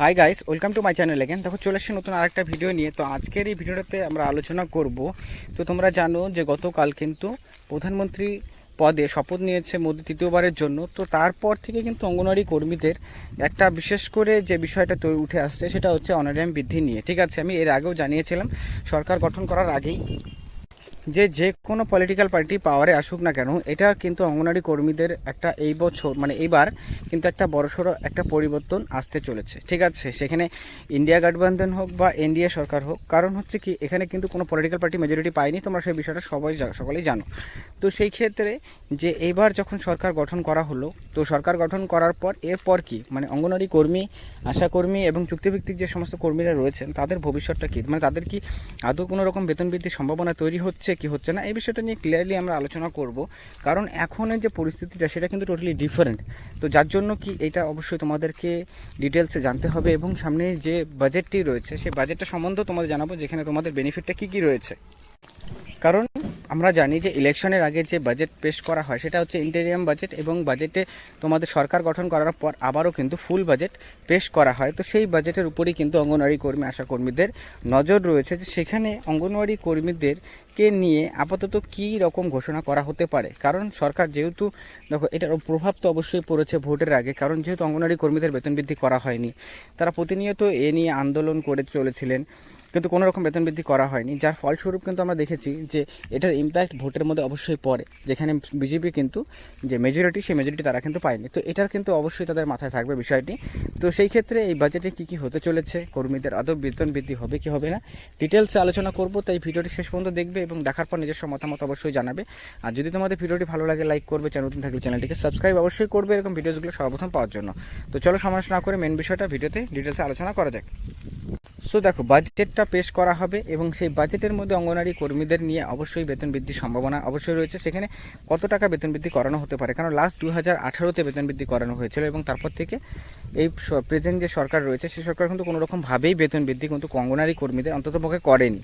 Hi guys welcome to my channel again দেখো, চলে এসেছি নতুন আরেকটা ভিডিও নিয়ে। তো আজকের এই ভিডিওটাতে আমরা আলোচনা করব। তো তোমরা জানো যে গতকাল কিন্তু প্রধানমন্ত্রী পদে শপথ নিয়েছে মোদী তৃতীয়বারের জন্য। তো তারপর থেকে কিন্তু অঙ্গনওয়াড়ি কর্মীদের একটা বিশেষ করে যে বিষয়টা তৈরি উঠে আসছে, সেটা হচ্ছে অনারিয়াম বৃদ্ধি নিয়ে। ঠিক আছে, আমি এর আগেও জানিয়েছিলাম, সরকার গঠন করার আগেই। যে যে কোনো পলিটিক্যাল পার্টি পাওয়ারে আসুক না কেন, এটা কিন্তু অঙ্গনওয়াড়ি কর্মীদের একটা এই বছর মানে এইবার কিন্তু একটা বড়সড় একটা পরিবর্তন আসতে চলেছে। ঠিক আছে, সেখানে ইন্ডিয়া গঠবন্ধন হোক বা এনডিএ সরকার হোক, কারণ হচ্ছে কি, এখানে কিন্তু কোনো পলিটিক্যাল পার্টি মেজরিটি পায়নি, তোমরা সেই বিষয়টা সবাই সকলেই জানো। তো সেই ক্ষেত্রে যে এইবার যখন সরকার গঠন করা হলো, তো সরকার গঠন করার পর, এরপর কি মানে অঙ্গনওয়াড়ি কর্মী, আশাকর্মী এবং চুক্তিভিত্তিক যে সমস্ত কর্মীরা রয়েছেন, তাদের ভবিষ্যৎটা কী? মানে তাদের কি আদৌ কোনো রকম বেতন বৃদ্ধির সম্ভাবনা তৈরি হচ্ছে কি হচ্ছে না, এই বিষয়টা নিয়ে ক্লিয়ারলি আমরা আলোচনা করব। কারণ এখনের যে পরিস্থিতিটা, সেটা কিন্তু টোটালি ডিফারেন্ট তো যার জন্য কি এটা অবশ্যই তোমাদেরকে ডিটেলসে জানতে হবে এবং সামনে যে বাজেটটি রয়েছে, সেই বাজেটটা সম্বন্ধেও তোমাদের জানাব, যেখানে তোমাদের বেনিফিটটা কী কী রয়েছে। কারণ আমরা জানি যে ইলেকশনের আগে যে বাজেট পেশ করা হয় সেটা হচ্ছে ইন্টেরিয়াম বাজেট এবং বাজেটে তোমাদের সরকার গঠন করার পর আবারও কিন্তু ফুল বাজেট পেশ করা হয়। তো সেই বাজেটের উপরেই কিন্তু অঙ্গনওয়াড়ি কর্মী, আশা কর্মীদের নজর রয়েছে যে সেখানে অঙ্গনওয়াড়ি কর্মীদেরকে নিয়ে আপাতত কী রকম ঘোষণা করা হতে পারে? কারণ সরকার যেহেতু, দেখো, এটার প্রভাব তো অবশ্যই পড়েছে ভোটের আগে, কারণ যেহেতু অঙ্গনওয়াড়ি কর্মীদের বেতন বৃদ্ধি করা হয়নি, তারা প্রতিনিয়ত এ নিয়ে আন্দোলন করে চলেছিলেন। কিন্তু কোনো রকম বেতন বৃদ্ধি করা হয়নি। যার ফলস্বরূপ কিন্তু আমরা দেখেছি যে এটার ইম্প্যাক্ট ভোটের মধ্যে অবশ্যই পড়ে। যেখানে বিজেপি কিন্তু যে মেজরিটি সেই মেজরিটি তারা কিন্তু পায়নি। তো এটার কিন্তু অবশ্যই তাদের মাথায় থাকবে বিষয়টি। তো সেই ক্ষেত্রে এই বাজেটে কী কী হতে চলেছে, কর্মীদের আদৌ বেতন বৃদ্ধি হবে কি হবে না ডিটেলসে আলোচনা করব, তাই ভিডিওটি শেষ পর্যন্ত দেখবে এবং দেখার পর নিজস্ব মতামত অবশ্যই জানাবে। আর যদি তোমাদের ভিডিওটি ভালো লাগে লাইক করবে, চ্যানেল নতুন থাকলে চ্যানেলটিকে সাবস্ক্রাইব অবশ্যই করবে, এরকম ভিডিওগুলো সর্বপ্রথম পাওয়ার জন্য। তো চলো নষ্ট না করে মেন বিষয়টা ভিডিওতে ডিটেলসে আলোচনা করা যাক। সো দেখো বাজেটটা পেশ করা হবে এবং সেই বাজেটের মধ্যে অঙ্গনারী কর্মীদের নিয়ে অবশ্যই বেতন বৃদ্ধির সম্ভাবনা অবশ্যই রয়েছে। সেখানে কত টাকা বেতন বৃদ্ধি করানো হতে পারে? কারণ লাস্ট দু হাজার আঠারোতে বেতন বৃদ্ধি করানো হয়েছিল এবং তারপর থেকে এই প্রেজেন্ট যে সরকার রয়েছে সেই সরকার কিন্তু কোনো রকমভাবেই বেতন বৃদ্ধি কিন্তু অঙ্গনারী কর্মীদের অন্ততপক্ষে করেনি।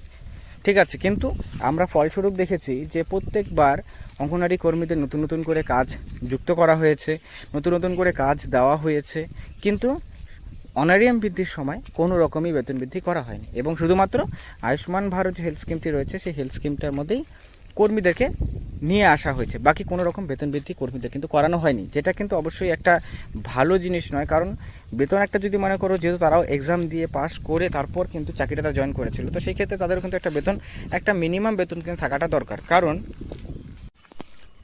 ঠিক আছে, কিন্তু আমরা ফলস্বরূপ দেখেছি যে প্রত্যেকবার অঙ্গনারী কর্মীদের নতুন নতুন করে কাজ যুক্ত করা হয়েছে, নতুন নতুন করে কাজ দেওয়া হয়েছে। কিন্তু অনারিয়াম বৃদ্ধির সময় কোনো রকমই বেতন বৃদ্ধি করা হয়নি এবং শুধুমাত্র আয়ুষ্মান ভারত হেলথ স্কিমটি রয়েছে, সেই হেলথ স্কিমটার মধ্যেই কর্মীদেরকে নিয়ে আসা হয়েছে। বাকি কোনো রকম বেতন বৃদ্ধি কর্মীদের কিন্তু করানো হয়নি, যেটা কিন্তু অবশ্যই একটা ভালো জিনিস নয়, কারণ বেতন একটা যদি মনে করো যেহেতু তারাও এক্সাম দিয়ে পাস করে তারপর কিন্তু চাকরিটা তারা জয়েন করেছিল, তো সেই ক্ষেত্রে তাদের কিন্তু একটা বেতন, একটা মিনিমাম বেতন কিন্তু থাকাটা দরকার। কারণ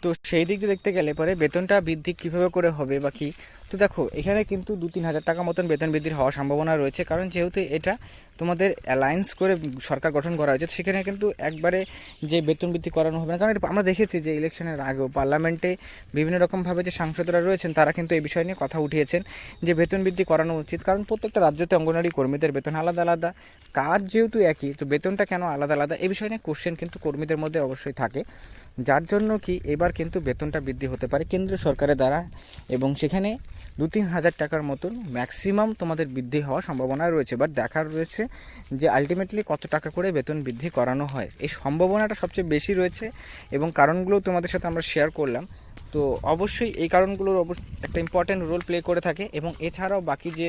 তো সেই দিক দিয়ে দেখতে গেলে পরে বেতনটা বৃদ্ধি কীভাবে করে হবে বা কি? তো দেখো, এখানে কিন্তু দু তিন হাজার টাকা মতন বেতন বৃদ্ধির হওয়ার সম্ভাবনা রয়েছে। কারণ যেহেতু এটা তোমাদের অ্যালায়েন্স করে সরকার গঠন করা হয়েছে সেখানে কিন্তু একবারে যে বেতন বৃদ্ধি করানো হবে না, কারণ আমরা দেখেছি যে ইলেকশনের আগেও পার্লামেন্টে বিভিন্ন রকমভাবে যে সাংসদরা রয়েছেন, তারা কিন্তু এই বিষয় নিয়ে কথা উঠিয়েছেন যে বেতন বৃদ্ধি করানো উচিত। কারণ প্রত্যেকটা রাজ্যতে অঙ্গনওয়াড়ি কর্মীদের বেতন আলাদা আলাদা, কাজ যেহেতু একই, তো বেতনটা কেন আলাদা আলাদা, এই বিষয় নিয়ে কোশ্চেন কিন্তু কর্মীদের মধ্যে অবশ্যই থাকে। যার জন্য কি এবার কিন্তু বেতনটা বৃদ্ধি হতে পারে কেন্দ্রীয় সরকারের দ্বারা এবং সেখানে দু তিন হাজার টাকার মতন ম্যাক্সিমাম তোমাদের বৃদ্ধি হওয়ার সম্ভাবনা রয়েছে। বাট দেখার রয়েছে যে আলটিমেটলি কত টাকা করে বেতন বৃদ্ধি করানো হয়। এই সম্ভাবনাটা সবচেয়ে বেশি রয়েছে এবং কারণগুলো তোমাদের সাথে আমরা শেয়ার করলাম। তো অবশ্যই এই কারণগুলোর অবশ্য একটা ইম্পর্ট্যান্ট রোল প্লে করে থাকে এবং এছাড়াও বাকি যে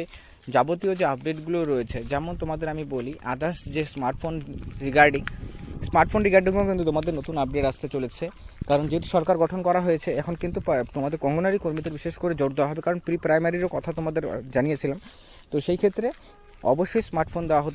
যাবতীয় যে আপডেটগুলো রয়েছে, যেমন তোমাদের আমি বলি আদার্স যে স্মার্টফোন রিগার্ডিং স্মার্টফোন রিগার্ডিংও কিন্তু তোমাদের নতুন আপডেট আসতে চলেছে। কারণ যেহেতু সরকার গঠন করা হয়েছে, এখন কিন্তু তোমাদের কঙ্গনারী কর্মীদের বিশেষ করে জোর দেওয়া হবে। কারণ প্রি প্রাইমারিরও কথা তোমাদের জানিয়েছিলাম। তো সেই ক্ষেত্রে অবশ্যই স্মার্টফোন দেওয়া হতে